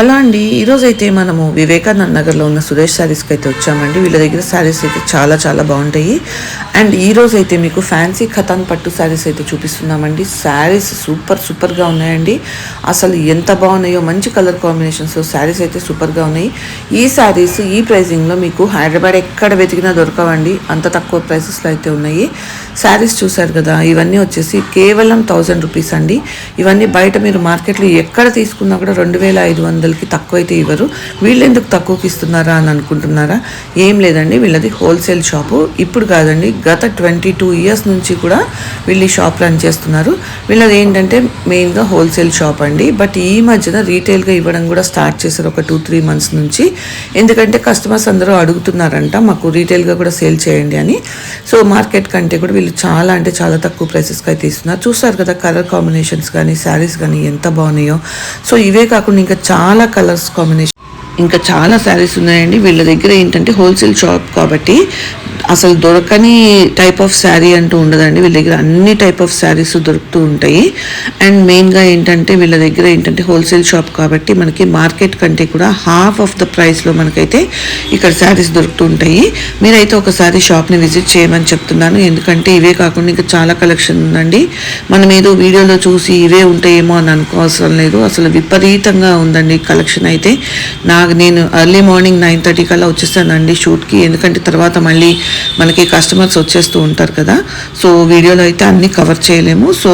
Hello అండి ఈరోజు అయితే మనము వివేకానంద నగర్లో ఉన్న సురేష్ శారీస్కి అయితే వచ్చామండి. వీళ్ళ దగ్గర శారీస్ అయితే చాలా చాలా బాగుంటాయి. అండ్ ఈ రోజు అయితే మీకు ఫ్యాన్సీ ఖతాన్ పట్టు శారీస్ అయితే చూపిస్తున్నామండి. శారీస్ సూపర్ సూపర్గా ఉన్నాయండి. అసలు ఎంత బాగున్నాయో మంచి కలర్ కాంబినేషన్స్ శారీస్ అయితే సూపర్గా ఉన్నాయి. ఈ శారీస్ ఈ ప్రైజింగ్లో మీకు హైదరాబాద్ ఎక్కడ వెతికినా దొరకవండి. అంత తక్కువ ప్రైసెస్లో అయితే ఉన్నాయి. శారీస్ చూశారు కదా ఇవన్నీ వచ్చేసి కేవలం థౌజండ్ రూపీస్ అండి. ఇవన్నీ బయట మీరు మార్కెట్లో ఎక్కడ తీసుకున్నా కూడా రెండు వేల ఐదు వందలు తక్కువ అయితే ఇవ్వరు. వీళ్ళు ఎందుకు తక్కువకి ఇస్తున్నారా అని అనుకుంటున్నారా? ఏం లేదండి వీళ్ళది హోల్సేల్ షాపు. ఇప్పుడు కాదండి గత ట్వంటీ టూ ఇయర్స్ నుంచి కూడా వీళ్ళు ఈ షాప్ రన్ చేస్తున్నారు. వీళ్ళది ఏంటంటే మెయిన్గా హోల్సేల్ షాప్ అండి. బట్ ఈ మధ్యన రీటైల్గా ఇవ్వడం కూడా స్టార్ట్ చేశారు ఒక టూ త్రీ మంత్స్ నుంచి. ఎందుకంటే కస్టమర్స్ అందరూ అడుగుతున్నారంట మాకు రీటైల్గా కూడా సేల్ చేయండి అని. సో మార్కెట్ కంటే కూడా వీళ్ళు చాలా అంటే చాలా తక్కువ ప్రైసెస్కి అయితే ఇస్తున్నారు. చూస్తారు కదా కలర్ కాంబినేషన్స్ కానీ శారీస్ కానీ ఎంత బాగున్నాయో. సో ఇవే కాకుండా ఇంకా చాలా చాలా కలర్స్ కాంబినేషన్ ఇంకా చాలా శారీస్ ఉన్నాయండి. వీళ్ళ దగ్గర ఏంటంటే హోల్సేల్ షాప్ కాబట్టి అసలు దొరకని టైప్ ఆఫ్ శారీ అంటూ ఉండదండి. వీళ్ళ దగ్గర అన్ని టైప్ ఆఫ్ శారీస్ దొరుకుతూ ఉంటాయి. అండ్ మెయిన్గా ఏంటంటే వీళ్ళ దగ్గర ఏంటంటే హోల్సేల్ షాప్ కాబట్టి మనకి మార్కెట్ కంటే కూడా హాఫ్ ఆఫ్ ద ప్రైస్లో మనకైతే ఇక్కడ శారీస్ దొరుకుతూ ఉంటాయి. మీరైతే ఒకసారి షాప్ని విజిట్ చేయమని చెప్తున్నాను. ఎందుకంటే ఇవే కాకుండా ఇంకా చాలా కలెక్షన్ ఉందండి. మనం ఏదో వీడియోలో చూసి ఇవే ఉంటాయేమో అని అనుకోవసరం లేదు. అసలు విపరీతంగా ఉందండి కలెక్షన్ అయితే. నాకు నేను ఎర్లీ మార్నింగ్ నైన్ థర్టీ కల్లా వచ్చేస్తానండి షూట్కి ఎందుకంటే తర్వాత మళ్ళీ మనకి కస్టమర్స్ వచ్చేస్తూ ఉంటారు కదా. సో వీడియోలో అయితే అన్నీ కవర్ చేయలేము. సో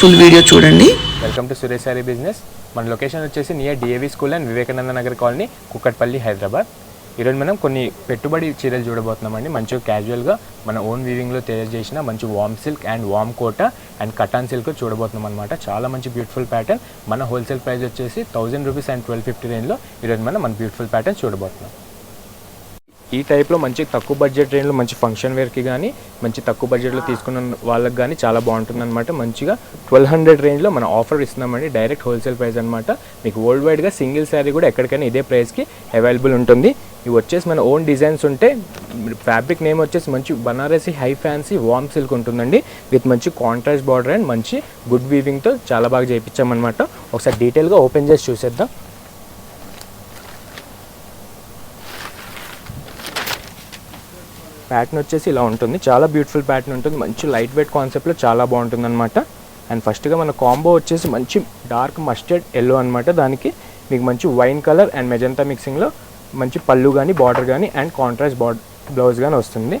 ఫుల్ వీడియో చూడండి. Welcome to Suresh sari business మన లొకేషన్ వచ్చేసి near DAV school and Vivekananda Nagar colony Kukatpally Hyderabad ఈరోజు మనం కొన్ని పెట్టుబడి చీరలు చూడబోతున్నామండి. మంచిగా క్యాజువల్గా మన ఓన్ వీవింగ్లో తయారు చేసిన మంచి warm silk and warm Kota and cotton silk చూడబోతున్నాం అనమాట చాలా మంచి బ్యూటిఫుల్ ప్యాటర్న్ మన హోల్సేల్ ప్రైస్ వచ్చేసి thousand rupees and twelve fifty రేంజ్లో ఈరోజు మనం మన బ్యూటిఫుల్ ప్యాటర్న్ చూడబోతున్నాం. ఈ టైప్లో మంచి తక్కువ బడ్జెట్ రేంజ్లో మంచి ఫంక్షన్ వేర్కి కానీ మంచి తక్కువ బడ్జెట్లో తీసుకున్న వాళ్ళకి కానీ చాలా బాగుంటుంది అనమాట మంచిగా ట్వెల్వ్ హండ్రెడ్ రేంజ్లో మన ఆఫర్ ఇస్తున్నామండి. డైరెక్ట్ హోల్సేల్ ప్రైస్ అనమాట మీకు వరల్డ్ వైడ్గా సింగిల్ శారీ కూడా ఎక్కడికైనా ఇదే ప్రైస్కి అవైలబుల్ ఉంటుంది. ఇవి వచ్చేసి మన ఓన్ డిజైన్స్ ఉంటే ఫ్యాబ్రిక్ నేమ్ వచ్చేసి మంచి Banarasi high fancy warm silk ఉంటుందండి. విత్ మంచి కాంట్రాస్ట్ బార్డర్ అండ్ మంచి గుడ్ వీవింగ్తో చాలా బాగా చేయించామన్నమాట ఒకసారి డీటెయిల్గా ఓపెన్ చేసి చూసేద్దాం. ప్యాటర్న్ వచ్చేసి ఇలా ఉంటుంది. చాలా బ్యూటిఫుల్ ప్యాటర్న్ ఉంటుంది. మంచి లైట్ వెయిట్ కాన్సెప్ట్లో చాలా బాగుంటుంది అనమాట అండ్ ఫస్ట్గా మన కాంబో వచ్చేసి మంచి డార్క్ మస్టర్డ్ ఎల్లో అనమాట దానికి మీకు మంచి వైన్ కలర్ అండ్ మెజంతా మిక్సింగ్లో మంచి పళ్ళు కానీ బార్డర్ కానీ అండ్ కాంట్రాస్ట్ బార్డర్ బ్లౌజ్ కానీ వస్తుంది.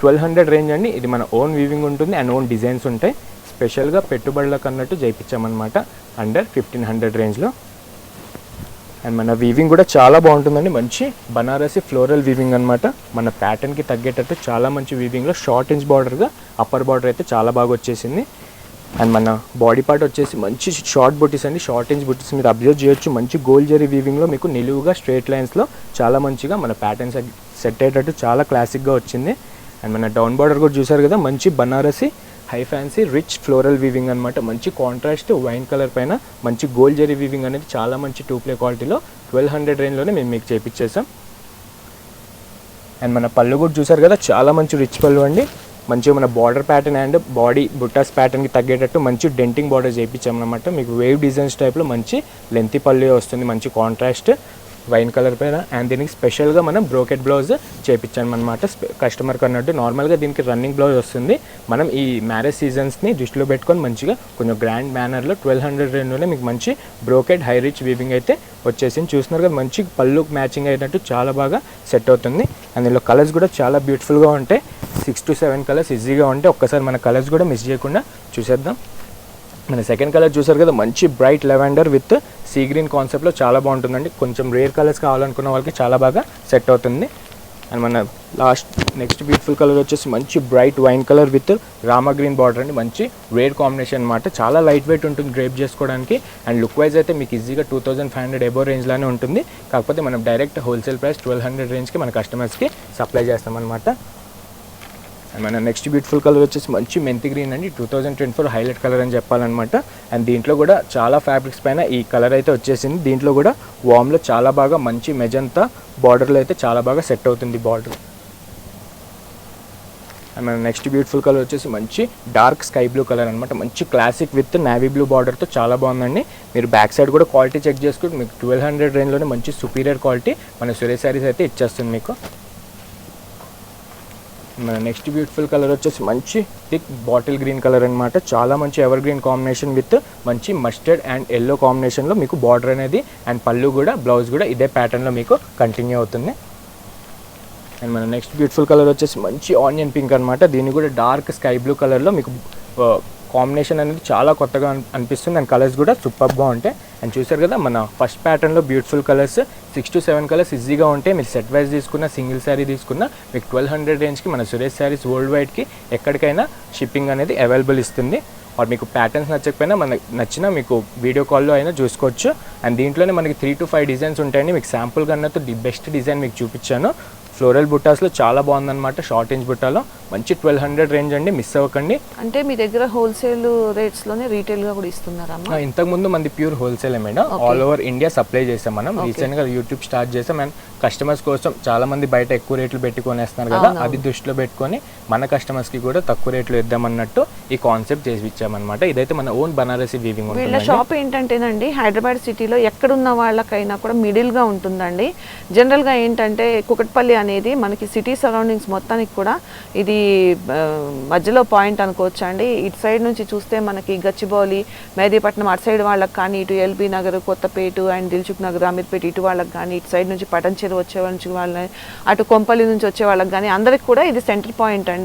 ట్వెల్వ్ హండ్రెడ్ రేంజ్ అండి. ఇది మన ఓన్ వీవింగ్ ఉంటుంది అండ్ ఓన్ డిజైన్స్ ఉంటాయి. స్పెషల్గా పెట్టుబడులకు అన్నట్టు చేయించామన్నమాట అండర్ ఫిఫ్టీన్ హండ్రెడ్ రేంజ్లో అండ్ మన వీవింగ్ కూడా చాలా బాగుంటుందండి. మంచి బనారసి ఫ్లోరల్ వీవింగ్ అనమాట మన ప్యాటర్న్కి తగ్గేటట్టు చాలా మంచి వీవింగ్లో షార్ట్ ఇంచ్ బార్డర్గా అప్పర్ బార్డర్ అయితే చాలా బాగా వచ్చేసింది. అండ్ మన బాడీ పార్ట్ వచ్చేసి మంచి షార్ట్ బుటీస్ అండి. షార్ట్ ఇంచ్ బుటీస్ మీరు అబ్జర్వ్ చేయొచ్చు. మంచి గోల్డ్ జరీ వీవింగ్లో మీకు నిలువుగా స్ట్రేట్ లైన్స్లో చాలా మంచిగా మన ప్యాటర్న్స్ సెట్ అయ్యేటట్టు చాలా క్లాసిక్గా వచ్చింది. అండ్ మన డౌన్ బార్డర్ కూడా చూసారు కదా మంచి Banarasi high fancy rich floral weaving అనమాట మంచి కాంట్రాస్ట్ వైన్ కలర్ పైన మంచి గోల్డ్ జరీ వీవింగ్ అనేది చాలా మంచి టూ ప్లే క్వాలిటీలో ట్వెల్వ్ హండ్రెడ్ రేంజ్లోనే మేము మీకు చేపించేసాం అండ్ మన పళ్ళు కూడా చూసారు కదా చాలా మంచి రిచ్ పళ్ళు అండి. మంచిగా మన బార్డర్ ప్యాటర్న్ అండ్ బాడీ బుట్టాస్ ప్యాటర్న్కి తగ్గేటట్టు మంచి డెంటింగ్ బార్డర్ చేయించామన్నమాట మీకు వేవ్ డిజైన్స్ టైప్లో మంచి లెంతీ పళ్ళు వస్తుంది మంచి కాంట్రాస్ట్ వైన్ కలర్ పైన. అండ్ దీనికి స్పెషల్గా మనం బ్రోకెట్ బ్లౌజ్ చేయించాం అనమాట కస్టమర్కి అన్నట్టు నార్మల్గా దీనికి రన్నింగ్ బ్లౌజ్ వస్తుంది. మనం ఈ మ్యారేజ్ సీజన్స్ని దృష్టిలో పెట్టుకొని మంచిగా కొంచెం గ్రాండ్ మేనర్లో ట్వెల్వ్ హండ్రెడ్ రెండులోనే మీకు మంచి బ్రోకెట్ హై రిచ్ వీవింగ్ అయితే వచ్చేసింది. చూస్తున్నారు కదా మంచి పళ్ళు మ్యాచింగ్ అయినట్టు చాలా బాగా సెట్ అవుతుంది. అండ్ దీనిలో కలర్స్ కూడా చాలా బ్యూటిఫుల్గా ఉంటాయి. సిక్స్ టు సెవెన్ కలర్స్ ఈజీగా ఉంటాయి. ఒక్కసారి మన కలర్స్ కూడా మిస్ చేయకుండా చూసేద్దాం. మన సెకండ్ కలర్ చూసారు కదా మంచి bright lavender with sea green కాన్సెప్ట్లో చాలా బాగుంటుందండి. కొంచెం రేర్ కలర్స్ కావాలనుకున్న వాళ్ళకి చాలా బాగా సెట్ అవుతుంది. అండ్ మన లాస్ట్ నెక్స్ట్ బ్యూటిఫుల్ కలర్ వచ్చేసి మంచి bright wine colour with Rama green border అండి. మంచి రేర్ కాంబినేషన్ అనమాట చాలా లైట్ వెయిట్ ఉంటుంది గ్రేప్ చేసుకోవడానికి. అండ్ లుక్ వైజ్ అయితే మీకు ఈజీగా two thousand five hundred above రేంజ్లోనే ఉంటుంది. కాకపోతే మనం direct wholesale price twelve hundred రేంజ్కి మన కస్టమర్స్కి సప్లై చేస్తామన్నమాట. మన నెక్స్ట్ బ్యూటిఫుల్ కలర్ వచ్చేసి మంచి మెంతి గ్రీన్ అండి. Two thousand twenty four highlight colour అని చెప్పాలన్నమాట. అండ్ దీంట్లో కూడా చాలా ఫ్యాబ్రిక్స్ పైన ఈ కలర్ అయితే వచ్చేసింది. దీంట్లో కూడా వామ్లో చాలా బాగా మంచి మెజంతా బార్డర్లో అయితే చాలా బాగా సెట్ అవుతుంది బార్డర్ అండ్ మన నెక్స్ట్ బ్యూటిఫుల్ కలర్ వచ్చేసి మంచి డార్క్ స్కై బ్లూ కలర్ అనమాట మంచి క్లాసిక్ విత్ నావీ బ్లూ బార్డర్తో చాలా బాగుందండి. మీరు బ్యాక్ సైడ్ కూడా క్వాలిటీ చెక్ చేసుకుంటే మీకు ట్వెల్వ్ హండ్రెడ్ రేంజ్లోనే మంచి సుపీరియర్ క్వాలిటీ మన సురేష్ శారీస్ అయితే ఇచ్చేస్తుంది మీకు. మన నెక్స్ట్ బ్యూటిఫుల్ కలర్ వచ్చేసి మంచి థిక్ బాటిల్ గ్రీన్ కలర్ అనమాట చాలా మంచి ఎవర్ గ్రీన్ కాంబినేషన్ విత్ మంచి మస్టర్డ్ అండ్ ఎల్లో కాంబినేషన్లో మీకు బార్డర్ అనేది అండ్ పళ్ళు కూడా బ్లౌజ్ కూడా ఇదే ప్యాటర్న్లో మీకు కంటిన్యూ అవుతుంది. అండ్ మన నెక్స్ట్ బ్యూటిఫుల్ కలర్ వచ్చేసి మంచి ఆనియన్ పింక్ అనమాట దీన్ని కూడా డార్క్ స్కై బ్లూ కలర్లో మీకు కాంబినేషన్ అనేది చాలా కొత్తగా అనిపిస్తుంది. అండ్ కలర్స్ కూడా సూపర్గా ఉంటాయి. అండ్ చూసారు కదా మన ఫస్ట్ ప్యాటర్న్లో beautiful colours six to seven colours ఈజీగా ఉంటాయి. మీరు సెట్ వైజ్ తీసుకున్న సింగిల్ శారీ తీసుకున్న మీకు ట్వెల్వ్ హండ్రెడ్ రేంజ్కి మన సురేష్ శారీస్ వరల్డ్ వైడ్కి ఎక్కడికైనా షిప్పింగ్ అనేది అవైలబుల్ ఇస్తుంది. ఆర్ మీకు ప్యాటర్న్స్ నచ్చకపోయినా మనకి నచ్చిన మీకు వీడియో కాల్లో అయినా చూసుకోవచ్చు. అండ్ దీంట్లోనే మనకి త్రీ టు ఫైవ్ డిజైన్స్ ఉంటాయండి. మీకు శాంపుల్ కన్నా ది బెస్ట్ డిజైన్ మీకు చూపించాను. ఫ్లోరల్ బుట్టాస్లో చాలా బాగుందన్నమాట షార్ట్ ఇంచ్ బుట్టాలో. మంచి ట్వెల్వ్ హండ్రెడ్ రేంజ్ అండి మిస్ అవ్వకండి. అంటే మీ దగ్గర హోల్సేల్ రేట్స్లోనే రీటైల్గా కూడా ఇస్తున్నారమ్మా? ఆ, ఇంతకుముందు మంది pure wholesale madam. All over India supply చేసాం మనం. రీసెంట్గా యూట్యూబ్ స్టార్ట్ చేసాం అండ్ కస్టమర్స్ కోసం చాలా మంది బయట ఎక్కువ రేట్లు పెట్టి కొనేస్తున్నారు కదా అది దృష్టిలో పెట్టుకొని మన కస్టమర్స్కి కూడా తక్కువ రేట్లు ఇద్దామన్నట్టు ఈ కాన్సెప్ట్ చేసి ఇచ్చామన్నమాట ఇదైతే మన ఓన్ బనారసి వీవింగ్ వీళ్ళ షాప్ ఏంటంటేనండి హైదరాబాద్ సిటీలో ఎక్కడున్న వాళ్ళకైనా కూడా మిడిల్గా ఉంటుందండి. జనరల్గా ఏంటంటే కుకట్పల్లి అనేది మనకి సిటీ సరౌండింగ్స్ మొత్తానికి కూడా ఇది మధ్యలో పాయింట్ అనుకోవచ్చు అండి ఇటు సైడ్ నుంచి చూస్తే మనకి గచ్చిబౌలి మెహదీపట్నం అటు సైడ్ వాళ్ళకి కానీ ఇటు ఎల్బీ నగర్ కొత్తపేట అండ్ దిల్చుక్ నగర్ అమీర్పేట ఇటు వాళ్ళకి కానీ ఇటు సైడ్ నుంచి పటంచెరు వచ్చే వాళ్ళ అటు కొంపల్లి నుంచి వచ్చే వాళ్ళకి కానీ అందరికి కూడా ఇది సెంటర్ పాయింట్ అండి.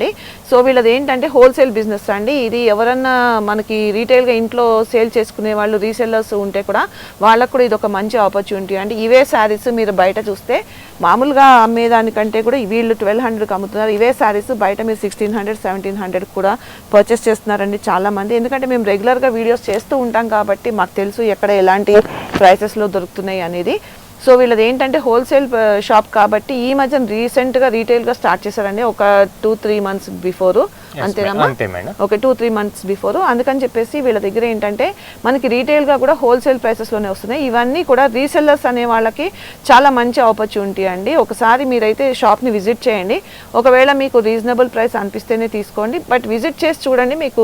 సో వీళ్ళది ఏంటంటే హోల్సేల్ బిజినెస్ అండి. ఇది ఎవరన్నా మనకి రీటైల్గా ఇంట్లో సేల్ చేసుకునే వాళ్ళు రీసెల్లర్స్ ఉంటే కూడా వాళ్ళకు కూడా ఇది ఒక మంచి ఆపర్చునిటీ అండి. ఇవే శారీస్ మీరు బయట చూస్తే మామూలుగా అమ్మేదానికంటే కూడా వీళ్ళు ట్వెల్వ్ హండ్రెడ్కి అమ్ముతున్నారు. ఇవే శారీస్ బయట మీరు సిక్స్టీన్ హండ్రెడ్ సెవెంటీన్ హండ్రెడ్ కూడా పర్చేస్ చేస్తున్నారండి చాలామంది ఎందుకంటే మేము రెగ్యులర్గా వీడియోస్ చేస్తూ ఉంటాం కాబట్టి మాకు తెలుసు ఎక్కడ ఎలాంటి ప్రైసెస్లో దొరుకుతున్నాయి అనేది. సో వీళ్ళది ఏంటంటే హోల్సేల్ షాప్ uh, కాబట్టి ఈ మధ్య రీసెంట్గా రీటైల్గా స్టార్ట్ చేశారండి. ఒక టూ త్రీ మంత్స్ బిఫోర్ అంతేనమ్మా okay two three months before అందుకని చెప్పేసి వీళ్ళ దగ్గర ఏంటంటే మనకి రీటైల్గా కూడా హోల్సేల్ ప్రైసెస్లోనే వస్తున్నాయి. ఇవన్నీ కూడా రీసెల్లర్స్ అనే వాళ్ళకి చాలా మంచి ఆపర్చునిటీ అండి. ఒకసారి మీరైతే షాప్ని విజిట్ చేయండి. ఒకవేళ మీకు రీజనబుల్ ప్రైస్ అనిపిస్తేనే తీసుకోండి. బట్ విజిట్ చేసి చూడండి మీకు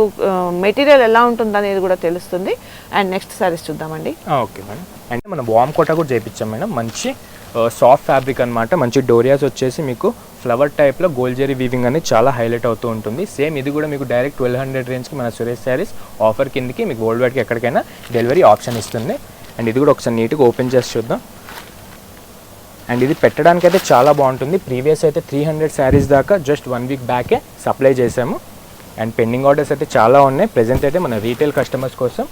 మెటీరియల్ ఎలా ఉంటుందనేది కూడా తెలుస్తుంది. అండ్ నెక్స్ట్ సారీస్ చూద్దామండి. Okay madam. అంటే మనం వామ్ కోట కూడా చేయించాం మేడం. మంచి సాఫ్ట్ ఫ్యాబ్రిక్ అన్నమాట. మంచి డోరియాస్ వచ్చేసి మీకు ఫ్లవర్ టైప్లో గోల్డ్ జెరీ వీవింగ్ అనేది చాలా హైలైట్ అవుతూ ఉంటుంది. సేమ్ ఇది కూడా మీకు డైరెక్ట్ ట్వెల్వ్ హండ్రెడ్ రేంజ్కి మన సురేష్ శారీస్ ఆఫర్ కిందకి మీకు వరల్డ్ వైడ్కి ఎక్కడికైనా డెలివరీ ఆప్షన్ ఇస్తుంది. అండ్ ఇది కూడా ఒకసారి నీట్గా ఓపెన్ చేసి చూద్దాం. అండ్ ఇది పెట్టడానికి అయితే చాలా బాగుంటుంది. ప్రీవియస్ అయితే త్రీ హండ్రెడ్ శారీస్ దాకా జస్ట్ వన్ వీక్ బ్యాకే సప్లై చేసాము. అండ్ పెండింగ్ ఆర్డర్స్ అయితే చాలా ఉన్నాయి. ప్రజెంట్ అయితే మన రీటైల్ కస్టమర్స్ కోసం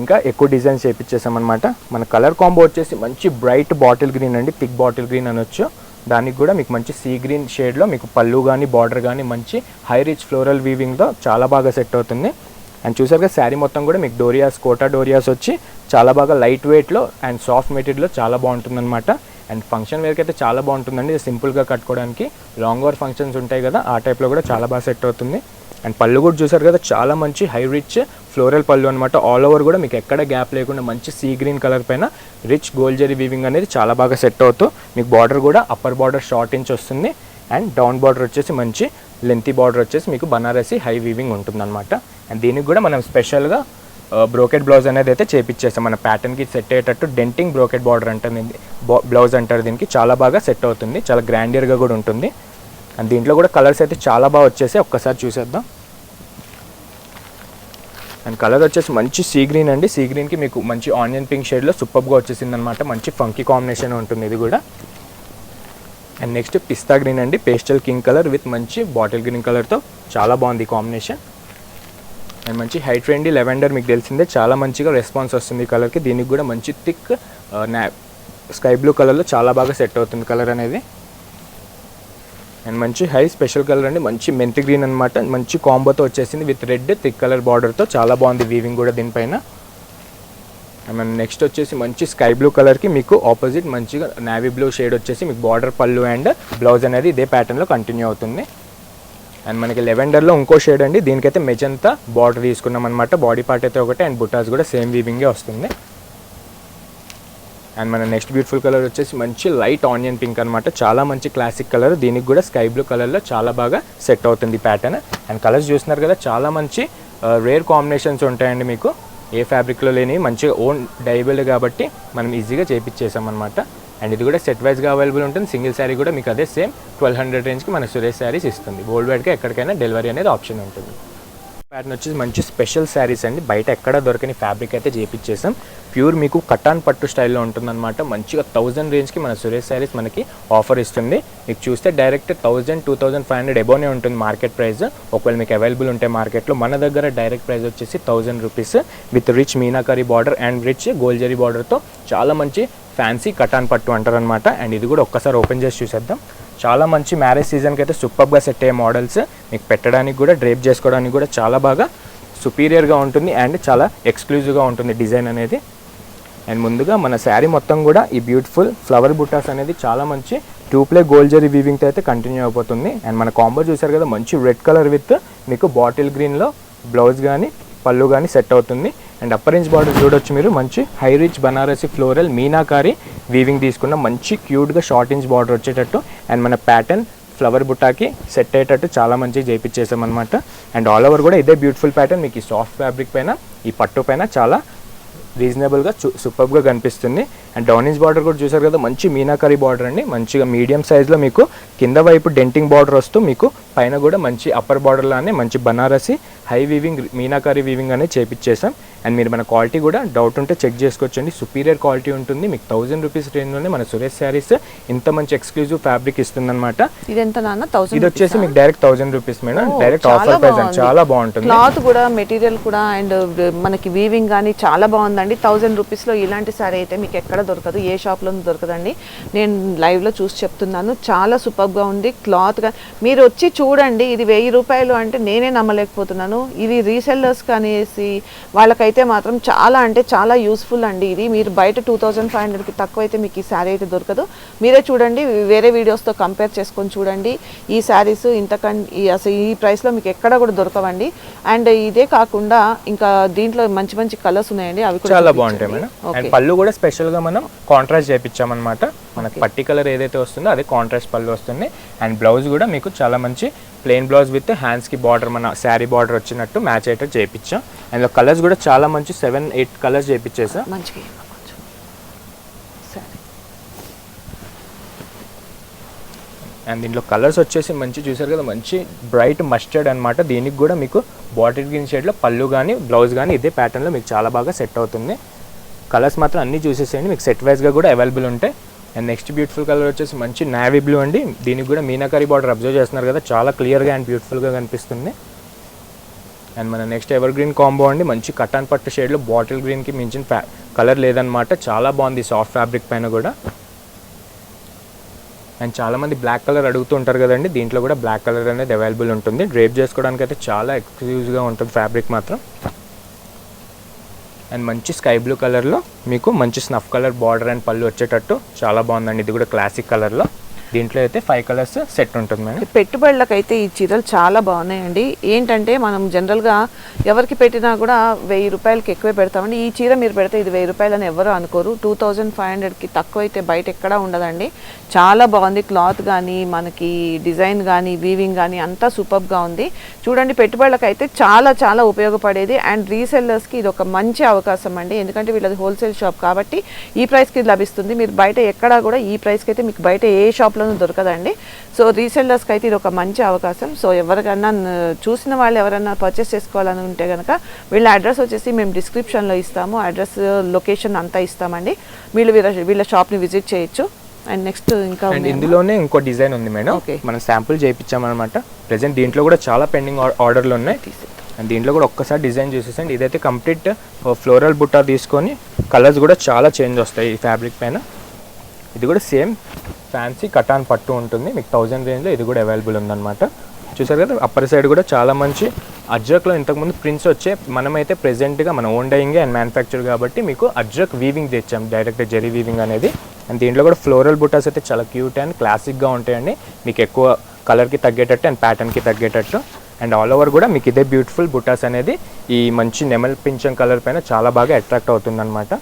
ఇంకా ఎక్కువ డిజైన్స్ చేయించేసామన్నమాట మన కలర్ కాంబో వచ్చేసి మంచి బ్రైట్ బాటిల్ గ్రీన్ అండి థిక్ బాటిల్ గ్రీన్ అనొచ్చు. దానికి కూడా మీకు మంచి సీ గ్రీన్ షేడ్లో మీకు పళ్ళు కానీ బార్డర్ కానీ మంచి హై రిచ్ ఫ్లోరల్ వీవింగ్తో చాలా బాగా సెట్ అవుతుంది. అండ్ చూసారుగా శారీ మొత్తం కూడా మీకు డోరియాస్ కోటా డోరియాస్ వచ్చి చాలా బాగా లైట్ వెయిట్లో అండ్ సాఫ్ట్ మెటీరియల్లో చాలా బాగుంటుందన్నమాట. అండ్ ఫంక్షన్ వేర్కి అయితే చాలా బాగుంటుందండి సింపుల్గా కట్టుకోవడానికి. లాంగ్ ఓవర్ ఫంక్షన్స్ ఉంటాయి కదా ఆ టైప్లో కూడా చాలా బాగా సెట్ అవుతుంది. అండ్ పళ్ళు కూడా చూసారు కదా చాలా మంచి హై రిచ్ ఫ్లోరల్ పళ్ళు అనమాట ఆల్ ఓవర్ కూడా మీకు ఎక్కడ గ్యాప్ లేకుండా మంచి సీ గ్రీన్ కలర్ పైన రిచ్ గోల్డ్ జరీ వీవింగ్ అనేది చాలా బాగా సెట్ అవుతూ మీకు బార్డర్ కూడా అప్పర్ బార్డర్ షార్ట్ ఇంచ్ వస్తుంది. అండ్ డౌన్ బార్డర్ వచ్చేసి మంచి లెంతీ బార్డర్ వచ్చేసి మీకు బనారసి హై వీవింగ్ ఉంటుందన్నమాట. అండ్ దీనికి కూడా మనం స్పెషల్గా బ్రోకెట్ బ్లౌజ్ అనేది అయితే చేపించేస్తాం మన ప్యాటర్న్కి సెట్ అయ్యేటట్టు డెంటింగ్ బ్రోకెట్ బార్డర్ అంటుంది బ్లౌజ్ అంటారు దీనికి చాలా బాగా సెట్ అవుతుంది. చాలా గ్రాండియర్గా కూడా ఉంటుంది. అండ్ దీంట్లో కూడా కలర్స్ అయితే చాలా బాగా వచ్చేసి ఒక్కసారి చూసేద్దాం. అండ్ కలర్ వచ్చేసి మంచి సీ గ్రీన్ అండి. సీ గ్రీన్కి మీకు మంచి ఆనియన్ పింక్ షేడ్లో సూపర్గా వచ్చేసింది అనమాట మంచి ఫంకీ కాంబినేషన్ ఉంటుంది ఇది కూడా. అండ్ నెక్స్ట్ పిస్తా గ్రీన్ అండి. పేస్టల్ కింగ్ కలర్ విత్ మంచి బాటిల్ గ్రీన్ కలర్తో చాలా బాగుంది కాంబినేషన్. అండ్ మంచి హై ట్రెండీ లెవెండర్ మీకు తెలిసిందే. చాలా మంచిగా రెస్పాన్స్ వస్తుంది కలర్కి దీనికి కూడా మంచి థిక్ స్కై బ్లూ కలర్లో చాలా బాగా సెట్ అవుతుంది కలర్ అనేది. అండ్ మంచి హై స్పెషల్ కలర్ అండి. మంచి మెంతి గ్రీన్ అనమాట మంచి కాంబోతో వచ్చేసింది విత్ రెడ్ థిక్ కలర్ బార్డర్తో చాలా బాగుంది వీవింగ్ కూడా దీనిపైన. అండ్ నెక్స్ట్ వచ్చేసి మంచి స్కై బ్లూ కలర్కి మీకు ఆపోజిట్ మంచిగా నావీ బ్లూ షేడ్ వచ్చేసి మీకు బార్డర్ పళ్ళు అండ్ బ్లౌజ్ అనేది ఇదే ప్యాటర్న్లో కంటిన్యూ అవుతుంది. అండ్ మనకి లెవెండర్లో ఇంకో షేడ్ అండి. దీనికైతే మెజంతా బార్డర్ తీసుకున్నాం అనమాట బాడీ పార్ట్ అయితే ఒకటి అండ్ బుటాస్ కూడా సేమ్ వీవింగే వస్తుంది. అండ్ మన నెక్స్ట్ బ్యూటిఫుల్ కలర్ వచ్చేసి మంచి లైట్ ఆనియన్ పింక్ అనమాట చాలా మంచి క్లాసిక్ కలర్. దీనికి కూడా స్కై బ్లూ కలర్లో చాలా బాగా సెట్ అవుతుంది ప్యాటర్న్. అండ్ కలర్స్ చూస్తున్నారు కదా చాలా మంచి రేర్ కాంబినేషన్స్ ఉంటాయండి మీకు. ఏ ఫ్యాబ్రిక్లో లేని మంచిగా ఓన్ డైబుల్ కాబట్టి మనం ఈజీగా చేపించేసాం అనమాట అండ్ ఇది కూడా సెట్ వైజ్గా అవైలబుల్ ఉంటుంది. సింగిల్ శారీ కూడా మీకు అదే సేమ్ ట్వెల్వ్ హండ్రెడ్ రేంజ్కి మన సురేష్ శారీస్ ఇస్తుంది. బోల్డ్ వైడ్గా ఎక్కడికైనా డెలివరీ అనేది ఆప్షన్ ఉంటుంది. ప్యాటర్న్ వచ్చేసి మంచి స్పెషల్ శారీస్ అండి. బయట ఎక్కడ దొరకని ఫ్యాబ్రిక్ అయితే చేపించేసాం ప్యూర్ మీకు కటాన్ పట్టు స్టైల్లో ఉంటుందన్నమాట. మంచిగా థౌజండ్ రేంజ్కి మన సురేష్ శారీస్ మనకి ఆఫర్ ఇస్తుంది. మీకు చూస్తే direct thousand two thousand five hundred ఎబోనే ఉంటుంది మార్కెట్ ప్రైస్. ఒకవేళ మీకు అవైలబుల్ ఉంటే మార్కెట్లో మన దగ్గర డైరెక్ట్ ప్రైస్ వచ్చేసి thousand rupees. With rich meenakari border and rich గోల్జరీ బార్డర్తో చాలా మంచి ఫ్యాన్సీ కటాన్ పట్టు అంటారనమాట అండ్ ఇది కూడా ఒక్కసారి ఓపెన్ చేసి చూసేద్దాం. చాలా మంచి మ్యారేజ్ సీజన్కి అయితే సూపర్గా సెట్ అయ్యే మోడల్స్ మీకు పెట్టడానికి కూడా డ్రేప్ చేసుకోవడానికి కూడా చాలా బాగా సుపీరియర్గా ఉంటుంది అండ్ చాలా ఎక్స్క్లూజివ్గా ఉంటుంది డిజైన్ అనేది. అండ్ ముందుగా మన శారీ మొత్తం కూడా ఈ బ్యూటిఫుల్ ఫ్లవర్ బుటాస్ అనేది చాలా మంచి టూ ప్లే గోల్డ్ జరీ వీవింగ్తో అయితే కంటిన్యూ అయిపోతుంది. అండ్ మన కాంబో చూసారు కదా మంచి రెడ్ కలర్ విత్ మీకు బాటిల్ గ్రీన్లో బ్లౌజ్ కానీ పళ్ళు కానీ సెట్ అవుతుంది. అండ్ అప్పర్ ఇంచ్ బార్డర్ చూడొచ్చు మీరు. మంచి high rich Banarasi floral meenakari weaving తీసుకున్న మంచి క్యూట్గా షార్ట్ ఇంచ్ బార్డర్ వచ్చేటట్టు అండ్ మన ప్యాటర్న్ ఫ్లవర్ బుట్టాకి సెట్ అయ్యేటట్టు చాలా మంచిగా చేయించేసాం అనమాట అండ్ ఆల్ ఓవర్ కూడా ఇదే బ్యూటిఫుల్ ప్యాటర్న్ మీకు ఈ సాఫ్ట్ ఫ్యాబ్రిక్ పైన ఈ పట్టు పైన చాలా రీజనబుల్గా సూపర్గా కనిపిస్తుంది. అండ్ డౌన్ ఇంచ్ బార్డర్ కూడా చూసారు కదా మంచి మీనాకరీ బార్డర్ అండి. మంచిగా మీడియం సైజ్లో మీకు కింద వైపు డెంటింగ్ బార్డర్ వస్తూ మీకు పైన కూడా మంచి అప్పర్ బార్డర్ లానే మంచి Banarasi high weaving meenakari weaving అనేది చేపించేసాం అండ్ మీరు మన క్వాలిటీ కూడా డౌట్ ఉంటే చెక్ చేసుకోవచ్చండి. సుపీరియర్ క్వాలిటీ ఉంటుంది. మీకు థౌసండ్ రూపీస్ రేంజ్లోనే మన సురేష్ శారీస్ ఇంత మంచి ఎక్స్క్లూజివ్ ఫ్యాబ్రిక్ ఇస్తుందన్నమాట. ఇది వచ్చేసి మీకు direct thousand rupees madam. Direct offer price చాలా బాగుంటుంది. క్లాత్ కూడా మెటీరియల్ కూడా అండ్ మనకి వీవింగ్ కానీ చాలా ఉందండి థౌజండ్ రూపీస్లో ఇలాంటి సారీ అయితే మీకు ఎక్కడ దొరకదు. ఏ షాప్లో దొరకదండి. నేను లైవ్లో చూసి చెప్తున్నాను. చాలా సూపర్గా ఉంది. క్లాత్గా మీరు వచ్చి చూడండి. ఇది వెయ్యి రూపాయలు అంటే నేనే నమ్మలేకపోతున్నాను. ఇది రీసెల్లర్స్ కనేసి వాళ్ళకైతే మాత్రం చాలా అంటే చాలా యూస్ఫుల్ అండి ఇది. మీరు బయట టూ థౌజండ్ ఫైవ్ హండ్రెడ్కి తక్కువ అయితే మీకు ఈ శారీ అయితే దొరకదు. మీరే చూడండి. వేరే వీడియోస్తో కంపేర్ చేసుకొని చూడండి. ఈ శారీస్ ఇంతకం అసలు ఈ ప్రైస్లో మీకు ఎక్కడ కూడా దొరకవండి. అండ్ ఇదే కాకుండా ఇంకా దీంట్లో మంచి మంచి కలర్స్ ఉన్నాయండి. అవి కూడా చాలా. బాగుంటాయి మేడం. అండ్ పళ్ళు కూడా స్పెషల్గా మనం కాంట్రాస్ట్ చేపించామన్నమాట మనకి పట్టి కలర్ ఏదైతే వస్తుందో అదే కాంట్రాస్ట్ పళ్ళు వస్తుంది. అండ్ బ్లౌజ్ కూడా మీకు చాలా మంచి ప్లెయిన్ బ్లౌజ్ విత్ హ్యాండ్స్కి బార్డర్ మన శారీ బార్డర్ వచ్చినట్టు మ్యాచ్ అయ్యేటట్టు చేయించాం అండ్ కలర్స్ కూడా చాలా మంచి సెవెన్ ఎయిట్ కలర్స్ చేయించేసాం అండ్ దీంట్లో కలర్స్ వచ్చేసి మంచి చూసారు కదా మంచి బ్రైట్ మస్టర్డ్ అన్నమాట. దీనికి కూడా మీకు బాటిల్ గ్రీన్ షేడ్లో పళ్ళు కానీ బ్లౌజ్ కానీ ఇదే ప్యాటర్న్లో మీకు చాలా బాగా సెట్ అవుతుంది. కలర్స్ మాత్రం అన్నీ చూసేసేయండి. మీకు సెట్ వైజ్గా కూడా అవైలబుల్ ఉంటాయి. అండ్ నెక్స్ట్ బ్యూటిఫుల్ కలర్ వచ్చేసి మంచి నావీ బ్లూ అండి. దీనికి కూడా మీనాకరీ బార్డర్ అబ్జర్వ్ చేస్తున్నారు కదా చాలా క్లియర్గా అండ్ బ్యూటిఫుల్గా కనిపిస్తుంది. అండ్ మన నెక్స్ట్ ఎవర్ గ్రీన్ కాంబో అండి. మంచి కటాన్ పట్టు షేడ్లో బాటిల్ గ్రీన్కి మించిన ఫ్యా కలర్ లేదనమాట చాలా బాగుంది సాఫ్ట్ ఫ్యాబ్రిక్ పైన కూడా. అండ్ చాలామంది బ్లాక్ కలర్ అడుగుతూ ఉంటారు కదండి. దీంట్లో కూడా బ్లాక్ కలర్ అనేది అవైలబుల్ ఉంటుంది. డ్రేప్ చేసుకోవడానికి అయితే చాలా ఎక్స్క్లూజివ్గా ఉంటుంది ఫ్యాబ్రిక్ మాత్రం. అండ్ మంచి స్కై బ్లూ కలర్లో మీకు మంచి స్నఫ్ కలర్ బార్డర్ అండ్ పళ్ళు వచ్చేటట్టు చాలా బాగుందండి. ఇది కూడా క్లాసిక్ కలర్లో. దీంట్లో అయితే ఫైవ్ కలర్స్ సెట్ ఉంటుంది మేడం పెట్టుబడులకైతే ఈ చీరలు చాలా బాగున్నాయండి. ఏంటంటే మనం జనరల్గా ఎవరికి పెట్టినా కూడా వెయ్యి రూపాయలకి ఎక్కువే పెడతామండి. ఈ చీర మీరు పెడితే ఇది వెయ్యి రూపాయలు అని ఎవరు అనుకోరు. టూ థౌజండ్ ఫైవ్ హండ్రెడ్కి తక్కువ అయితే బయట ఎక్కడా ఉండదండి. చాలా బాగుంది క్లాత్ కానీ మనకి డిజైన్ కానీ వీవింగ్ కానీ అంతా సూపర్గా ఉంది. చూడండి పెట్టుబడులకు అయితే చాలా చాలా ఉపయోగపడేది. అండ్ రీసెల్లర్స్కి ఇది ఒక మంచి అవకాశం అండి. ఎందుకంటే వీళ్ళది హోల్సేల్ షాప్ కాబట్టి ఈ ప్రైస్కి ఇది లభిస్తుంది. మీరు బయట ఎక్కడా కూడా ఈ ప్రైస్కి అయితే మీకు బయట ఏ షాప్లోనూ దొరకదండి. సో రీసెల్లర్స్కి అయితే ఇది ఒక మంచి అవకాశం. సో ఎవరికన్నా చూసిన వాళ్ళు ఎవరైనా పర్చేస్ చేసుకోవాలని ఉంటే కనుక వీళ్ళ అడ్రస్ వచ్చేసి మేము డిస్క్రిప్షన్లో ఇస్తాము. అడ్రస్ లొకేషన్ అంతా ఇస్తామండి. వీళ్ళు వీళ్ళ వీళ్ళ షాప్ని విజిట్ చేయొచ్చు. అండ్ నెక్స్ట్ ఇంకా అండ్. ఇందులోనే ఇంకో డిజైన్ ఉంది మేడం. Okay. మనం శాంపుల్ చేయించామన్నమాట ప్రజెంట్ దీంట్లో కూడా చాలా పెండింగ్ ఆర్డర్లు ఉన్నాయి. అండ్ దీంట్లో కూడా ఒక్కసారి డిజైన్ చూసేసండి. ఇదైతే కంప్లీట్ ఫ్లోరల్ బుట్టా తీసుకొని కలర్స్ కూడా చాలా చేంజ్ వస్తాయి ఈ ఫ్యాబ్రిక్ పైన. ఇది కూడా సేమ్ ఫ్యాన్సీ కటాన్ పట్టు ఉంటుంది. మీకు థౌజండ్ రేంజ్లో ఇది కూడా అవైలబుల్ ఉందన్నమాట. చూసారు కదా అప్పర్ సైడ్ కూడా చాలా మంచి అజ్రక్లో ఇంతకుముందు ప్రింట్స్ వచ్చే మనమైతే ప్రెజెంట్గా మన ఓన్ డైయింగ్ అండ్ మ్యానుఫ్యాక్చర్ కాబట్టి మీకు అజ్రక్ వీవింగ్ తెచ్చాం. డైరెక్ట్ జెరీ వీవింగ్ అనేది. అండ్ దీంట్లో కూడా ఫ్లోరల్ బుటాస్ అయితే చాలా క్యూట్ అండ్ క్లాసిక్గా ఉంటాయండి. మీకు ఎక్కువ కలర్కి తగ్గేటట్టు అండ్ ప్యాటర్న్కి తగ్గేటట్టు. అండ్ ఆల్ ఓవర్ కూడా మీకు ఇదే బ్యూటిఫుల్ బుటాస్ అనేది ఈ మంచి నెమల్ పింఛం కలర్ పైన చాలా బాగా అట్రాక్ట్ అవుతుందన్నమాట.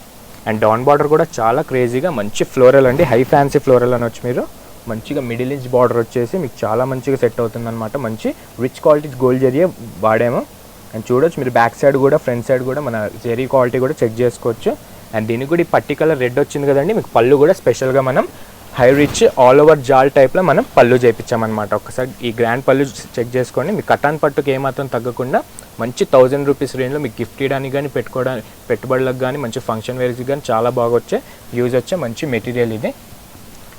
అండ్ డౌన్ బార్డర్ కూడా చాలా క్రేజీగా మంచి ఫ్లోరల్ అండి. హై ఫ్యాన్సీ ఫ్లోరల్ అనొచ్చు మీరు. మంచిగా మిడిల్ ఇంచ్ బార్డర్ వచ్చేసి మీకు చాలా మంచిగా సెట్ అవుతుంది అనమాట మంచి రిచ్ క్వాలిటీ గోల్డ్ జరియే వాడాము. అండ్ చూడొచ్చు మీరు బ్యాక్ సైడ్ కూడా ఫ్రంట్ సైడ్ కూడా మన జెరీ క్వాలిటీ కూడా చెక్ చేసుకోవచ్చు. అండ్ దీనికి కూడా ఈ పర్టికులర్ రెడ్ వచ్చింది కదండి. మీకు పళ్ళు కూడా స్పెషల్గా మనం హై రిచ్ ఆల్ ఓవర్ జాల్ టైప్లో మనం పళ్ళు చేయించామన్నమాట ఒకసారి ఈ గ్రాండ్ పళ్ళు చెక్ చేసుకోండి. మీ కటాన్ పట్టుకు ఏమాత్రం తగ్గకుండా మంచి థౌజండ్ రూపీస్ రేంజ్లో మీకు గిఫ్ట్ ఇవ్వడానికి కానీ పెట్టుకోవడానికి పెట్టుబడులకు కానీ మంచి ఫంక్షన్ వేర్కి కానీ చాలా బాగా వచ్చే యూజ్ వచ్చే మంచి మెటీరియల్ ఇది.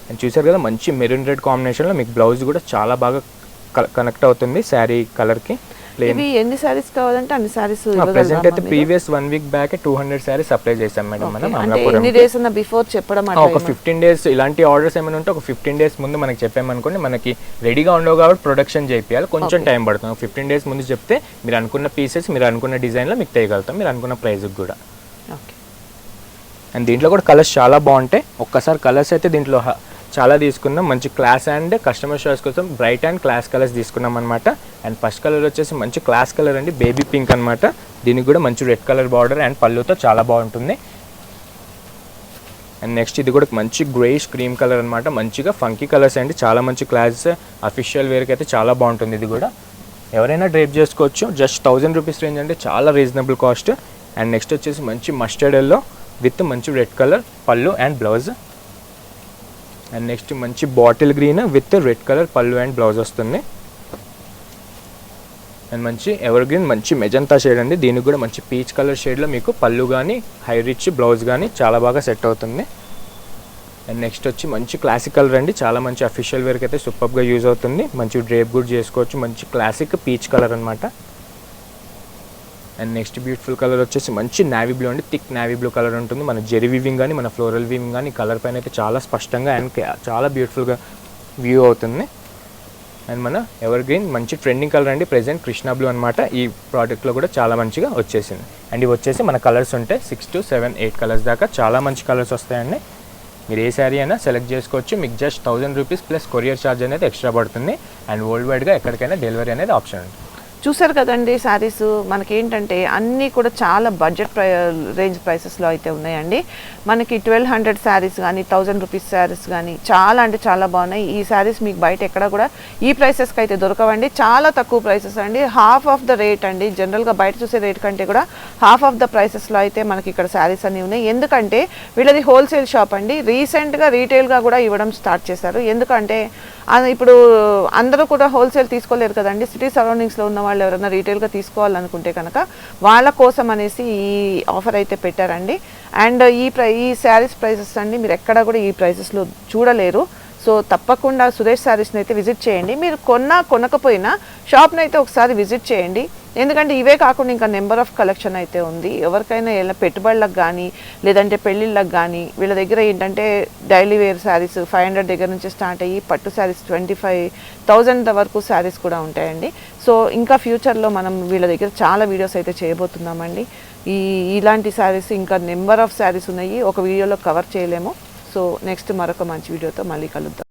అండ్ చూసారు కదా మంచి మెరూన్ రెడ్ కాంబినేషన్లో మీకు బ్లౌజ్ కూడా చాలా బాగా కనెక్ట్ అవుతుంది శారీ కలర్కి ఇవి ఎన్ని సారీస్ కావాలంటే అన్ని సారీస్ ప్రెసెంట్ అయితే previous one week back two hundred saris supply చేశాం మేడం మనం ఎన్ని డేస్ అన్న బిఫోర్ చెప్పడం ఒక ఫిఫ్టీన్ డేస్ ఇలాంటి ఆర్డర్స్ ఏమైనా ఉంటే ఒక ఫిఫ్టీన్ డేస్ ముందు మనకి చెప్పామనుకోండి మనకి రెడీగా ఉండవు కాబట్టి ప్రొడక్షన్ చేయాలి కొంచెం టైం పడుతుంది. ఫిఫ్టీన్ డేస్ ముందు చెప్తే మీరు అనుకున్న పీసెస్ మీరు అనుకున్న డిజైన్లో మీకు తేయగలుగుతాం మీరు అనుకున్న ప్రైస్కి కూడా. ఓకే అండ్ దీంట్లో కూడా కలర్స్ చాలా బాగుంటాయి. ఒక్కసారి కలర్స్ అయితే దీంట్లో చాలా తీసుకున్నాం. మంచి క్లాస్ అండ్ కస్టమర్ షార్స్ కోసం బ్రైట్ అండ్ క్లాస్ కలర్స్ తీసుకున్నాం అనమాట అండ్ ఫస్ట్ కలర్ వచ్చేసి మంచి క్లాస్ కలర్ అండి. బేబీ పింక్ అనమాట దీనికి కూడా మంచి రెడ్ కలర్ బార్డర్ అండ్ పళ్ళుతో చాలా బాగుంటుంది. అండ్ నెక్స్ట్ ఇది కూడా మంచి గ్రేష్ క్రీమ్ కలర్ అనమాట మంచిగా ఫంకీ కలర్స్ అండి. చాలా మంచి క్లాస్ అఫీషియల్ వేర్కి అయితే చాలా బాగుంటుంది ఇది కూడా. ఎవరైనా డ్రైప్ చేసుకోవచ్చు. జస్ట్ థౌజండ్ రూపీస్ రేంజ్ అంటే చాలా రీజనబుల్ కాస్ట్ అండ్ నెక్స్ట్ వచ్చేసి మంచి మస్టర్డ్ ఎల్లో విత్ మంచి రెడ్ కలర్ పళ్ళు అండ్ బ్లౌజ్ అండ్ నెక్స్ట్ మంచి bottle green with red colour పళ్ళు అండ్ బ్లౌజ్ వస్తుంది అండ్ మంచి ఎవర్ గ్రీన్ మంచి మెజంతా షేడ్ అండి. దీనికి కూడా మంచి పీచ్ కలర్ షేడ్లో మీకు పళ్ళు కానీ హై రిచ్ బ్లౌజ్ కానీ చాలా బాగా సెట్ అవుతుంది. అండ్ నెక్స్ట్ వచ్చి మంచి క్లాసిక్ కలర్ అండి చాలా మంచి అఫీషియల్ వేర్కి అయితే సూపర్గా యూజ్ అవుతుంది. మంచి డ్రేప్ కూడా చేసుకోవచ్చు. మంచి క్లాసిక్ పీచ్ కలర్ అనమాట అండ్ నెక్స్ట్ బ్యూటిఫుల్ కలర్ వచ్చేసి మంచి నావీ బ్లూ అండి. థిక్ నావీ బ్లూ కలర్ ఉంటుంది. మన జెరీ వీవింగ్ కానీ మన ఫ్లోరల్ వీవింగ్ కానీ కలర్ పైన అయితే చాలా స్పష్టంగా అండ్ చాలా బ్యూటిఫుల్గా వ్యూ అవుతుంది. అండ్ మన ఎవర్ గ్రీన్ మంచి ట్రెండింగ్ కలర్ అండి. ప్రెజెంట్ కృష్ణ బ్లూ అనమాట ఈ ప్రోడక్ట్లో కూడా చాలా మంచిగా వచ్చేసింది. అండ్ ఇవి వచ్చేసి మన కలర్స్ ఉంటాయి six to seven eight colours దాకా చాలా మంచి కలర్స్ వస్తాయండి. మీరు ఏ శారీ అయినా సెలెక్ట్ చేసుకోవచ్చు. మీకు just thousand rupees plus courier charge అనేది ఎక్స్ట్రా పడుతుంది. అండ్ వరల్డ్ వైడ్గా ఎక్కడికైనా డెలివరీ అనేది ఆప్షన్ ఉంటుంది చూసారు కదండి శారీస్? మనకి ఏంటంటే అన్నీ కూడా చాలా బడ్జెట్ ప్రై రేంజ్ ప్రైసెస్లో అయితే ఉన్నాయండి. మనకి ట్వెల్వ్ హండ్రెడ్ శారీస్ కానీ థౌజండ్ రూపీస్ శారీస్ కానీ చాలా అంటే చాలా బాగున్నాయి. ఈ శారీస్ మీకు బయట ఎక్కడ కూడా ఈ ప్రైసెస్కి అయితే దొరకవండి. చాలా తక్కువ ప్రైసెస్ అండి. హాఫ్ ఆఫ్ ద రేట్ అండి. జనరల్గా బయట చూసే రేట్ కంటే కూడా హాఫ్ ఆఫ్ ద ప్రైసెస్లో అయితే మనకి ఇక్కడ శారీస్ అన్నీ ఉన్నాయి. ఎందుకంటే వీళ్ళది హోల్సేల్ షాప్ అండి. రీసెంట్గా రీటైల్గా కూడా ఇవ్వడం స్టార్ట్ చేశారు. ఎందుకంటే ఇప్పుడు అందరూ కూడా హోల్సేల్ తీసుకోలేరు కదండి. సిటీ సరౌండింగ్స్లో ఉన్న వాళ్ళు ఎవరైనా రీటైల్గా తీసుకోవాలనుకుంటే కనుక వాళ్ళ కోసం అనేసి ఈ ఆఫర్ అయితే పెట్టారండి. అండ్ ఈ ప్రై ఈ శారీస్ ప్రైసెస్ అండి మీరు ఎక్కడ కూడా ఈ ప్రైసెస్లో చూడలేరు. సో తప్పకుండా సురేష్ శారీస్ని అయితే విజిట్ చేయండి. మీరు కొన్నా కొనకపోయినా షాప్ని అయితే ఒకసారి విజిట్ చేయండి. ఎందుకంటే ఇవే కాకుండా ఇంకా నెంబర్ ఆఫ్ కలెక్షన్ అయితే ఉంది. ఎవరికైనా ఎలా పెట్టుబడులకు కానీ లేదంటే పెళ్ళిళ్ళకి కానీ వీళ్ళ దగ్గర ఏంటంటే daily wear saris five hundred దగ్గర నుంచి స్టార్ట్ అయ్యి పట్టు శారీస్ ట్వంటీ ఫైవ్ థౌజండ్ వరకు శారీస్ కూడా ఉంటాయండి. సో ఇంకా ఫ్యూచర్లో మనం వీళ్ళ దగ్గర చాలా వీడియోస్ అయితే చేయబోతున్నామండి. ఈ ఇలాంటి శారీస్ ఇంకా నెంబర్ ఆఫ్ శారీస్ ఉన్నాయి. ఒక వీడియోలో కవర్ చేయలేము. సో నెక్స్ట్ మరొక మంచి వీడియోతో మళ్ళీ కలుద్దాం.